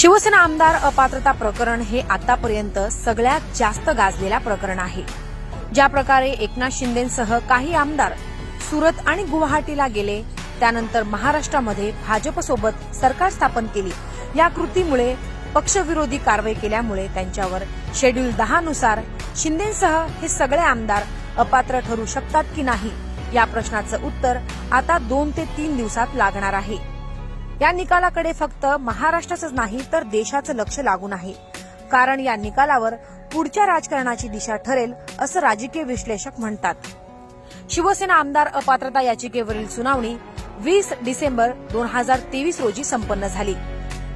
शिवसेना आमदार अपात्रता प्रकरण हे आतापर्यंत सगळ्यात जास्त गाजलेल्या प्रकरण आहे. ज्या प्रकारे एकनाथ शिंदेसह काही आमदार सुरत आणि गुवाहाटीला गेले त्यानंतर महाराष्ट्रामध्ये भाजपसोबत सरकार स्थापन केली. या कृतीमुळे पक्षविरोधी कारवाई केल्यामुळे त्यांच्यावर शेड्यूल दहा नुसार शिंदेसह हे सगळे आमदार अपात्र ठरू शकतात की नाही या प्रश्नाचं उत्तर आता दोन ते तीन दिवसात लागणार आहे. या निकालाकडे फक्त महाराष्ट्राचंच नाही तर देशाचं लक्ष लागून आहे. कारण या निकालावर पुढच्या राजकारणाची दिशा ठरेल असं राजकीय विश्लेषक म्हणतात. शिवसेना आमदार अपात्रता याचिकेवरील सुनावणी वीस डिसेंबर दोन हजार तेवीस रोजी संपन्न झाली.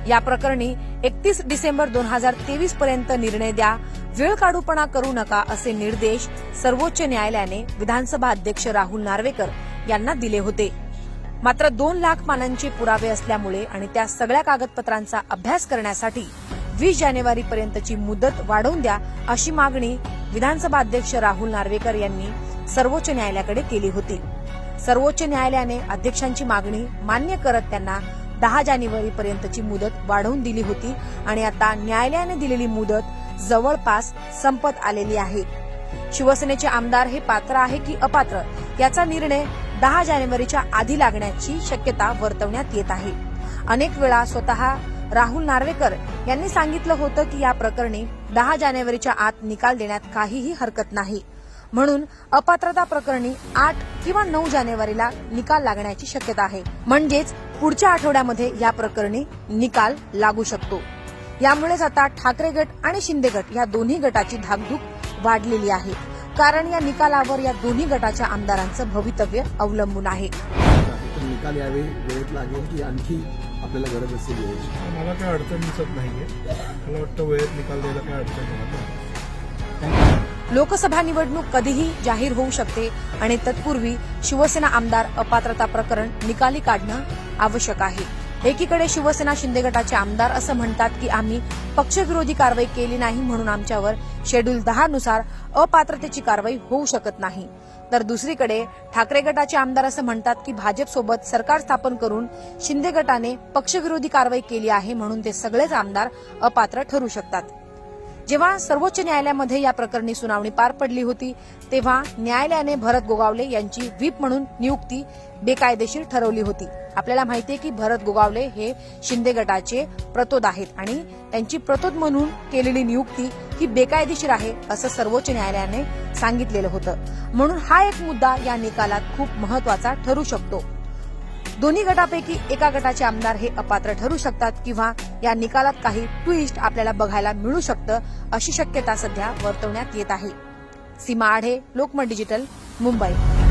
या प्रकरणी एकतीस डिसेंबर दोन हजार तेवीस पर्यंत निर्णय द्या वेळ काढूपणा करू नका असे निर्देश सर्वोच्च न्यायालयाने विधानसभा अध्यक्ष राहुल नार्वेकर यांना दिले होते. मात्र दोन लाख पानांचे पुरावे असल्यामुळे आणि त्या सगळ्या कागदपत्रांचा अभ्यास करण्यासाठी वीस जानेवारी पर्यंतची मुदत वाढवून द्या अशी मागणी विधानसभा अध्यक्ष राहुल नार्वेकर यांनी सर्वोच्च न्यायालयाकडे केली होती. सर्वोच्च न्यायालयाने अध्यक्षांची मागणी मान्य करत त्यांना दहा जानेवारी पर्यंतची मुदत वाढवून दिली होती आणि आता न्यायालयाने दिलेली मुदत जवळपास संपत आलेली आहे. शिवसेनेचे आमदार हे पात्र आहे की अपात्र याचा निर्णय दहा जानेवारीच्या आधी लागण्याची शक्यता वर्तवण्यात येत आहे. अनेक वेळा स्वतः राहुल नार्वेकर यांनी सांगितलं होतं की या प्रकरणी दहा जानेवारीच्या आत निकाल देण्यात काहीही हरकत नाही. म्हणून अपात्रता प्रकरणी आठ किंवा नऊ जानेवारीला निकाल लागण्याची शक्यता आहे. म्हणजेच पुढच्या आठवड्यामध्ये या प्रकरणी निकाल लागू शकतो. यामुळेच आता ठाकरे गट आणि शिंदे गट या दोन्ही गटाची धाकधूक वाढलेली आहे. कारण या निकालावर या दोन्ही गटाच्या आमदारांचं भवितव्य अवलंबून आहे. निकाल यावेळी वेळेत लागेल की आणखी आपल्याला गरज असेल मला काय अडचण दिसत नाहीये. मला वाटतं वेळेत निकाल द्यायला काय अडचण नाही लोकसभा निवडणूक कधीही जाहीर होऊ शकते आणि तत्पूर्वी शिवसेना आमदार अपात्रता प्रकरण निकाली काढणं आवश्यक आहे. एकीकडे शिवसेना शिंदे गटाचे आमदार असं म्हणतात की आम्ही पक्षविरोधी कारवाई केली नाही म्हणून आमच्यावर शेड्यूल दहा नुसार अपात्रतेची कारवाई होऊ शकत नाही. तर दुसरीकडे ठाकरे गटाचे आमदार असं म्हणतात की भाजपसोबत सरकार स्थापन करून शिंदे गटाने पक्षविरोधी कारवाई केली आहे म्हणून ते सगळेच आमदार अपात्र ठरू शकतात. जेव्हा सर्वोच्च न्यायालयामध्ये या प्रकरणी सुनावणी पार पडली होती तेव्हा न्यायालयाने भरत गोगावले यांची व्हीप म्हणून नियुक्ती बेकायदेशीर ठरवली होती. आपल्याला माहितीये की भरत गोगावले हे शिंदे गटाचे प्रतोद आहेत आणि त्यांची प्रतोद म्हणून केलेली नियुक्ती ही बेकायदेशीर आहे असं सर्वोच्च न्यायालयाने सांगितलेलं होतं. म्हणून हा एक मुद्दा या निकालात खूप महत्त्वाचा ठरू शकतो. दोन्ही गटापैकी एका गटाचे आमदार हे अपात्र ठरू शकतात किंवा या निकालात काही ट्विस्ट आपल्याला बघायला मिळू शकतं अशी शक्यता सध्या वर्तवण्यात येत आहे. सीमा आढे लोकमत डिजिटल मुंबई.